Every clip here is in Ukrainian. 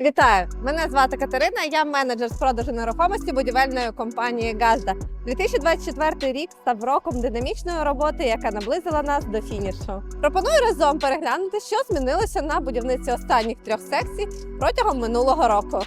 Вітаю! Мене звати Катерина. Я менеджер з продажу нерухомості будівельної компанії Газда. 2024 рік став роком динамічної роботи, яка наблизила нас до фінішу. Пропоную разом переглянути, що змінилося на будівництві останніх трьох секцій протягом минулого року.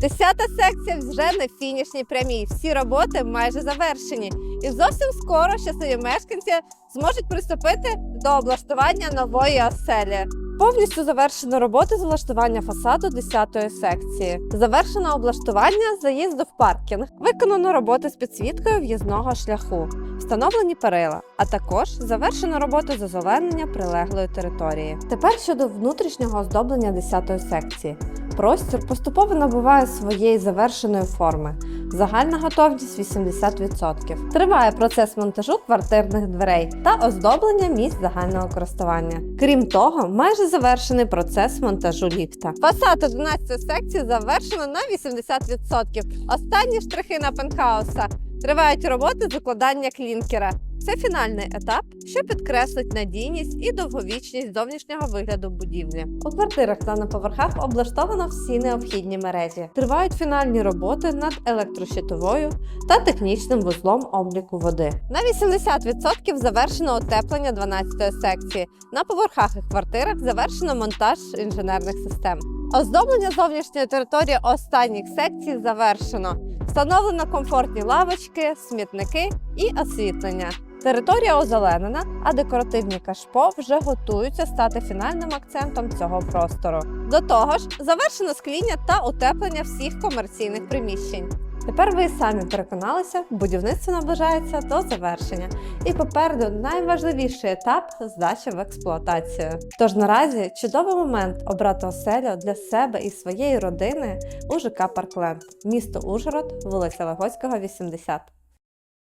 Десята секція вже на фінішній прямій. Всі роботи майже завершені. І зовсім скоро щасливі мешканці зможуть приступити до облаштування нової оселі. Повністю завершено роботи з влаштування фасаду 10-ї секції. Завершено облаштування заїзду в паркінг. Виконано роботи з підсвіткою в'їзного шляху. Встановлені перила, а також завершено роботу з озеленення прилеглої території. Тепер щодо внутрішнього оздоблення 10-ї секції. Простір поступово набуває своєї завершеної форми. Загальна готовність 80%. Триває процес монтажу квартирних дверей та оздоблення місць загального користування. Крім того, майже завершений процес монтажу ліфта. Фасад 11 секції завершено на 80%. Останні штрихи на пентхауса. Тривають роботи з укладання клінкера. Це фінальний етап, що підкреслить надійність і довговічність зовнішнього вигляду будівлі. У квартирах та на поверхах облаштовано всі необхідні мережі. Тривають фінальні роботи над електрощитовою та технічним вузлом обліку води. На 80% завершено утеплення 12-ї секції. На поверхах і квартирах завершено монтаж інженерних систем. Оздоблення зовнішньої території останніх секцій завершено. Встановлено комфортні лавочки, смітники і освітлення. Територія озеленена, а декоративні кашпо вже готуються стати фінальним акцентом цього простору. До того ж, завершено скління та утеплення всіх комерційних приміщень. Тепер ви самі переконалися, будівництво наближається до завершення, і попереду найважливіший етап здачі в експлуатацію. Тож наразі чудовий момент обрати оселю для себе і своєї родини у ЖК Паркленд, місто Ужгород, вулиця Легоцького, 80.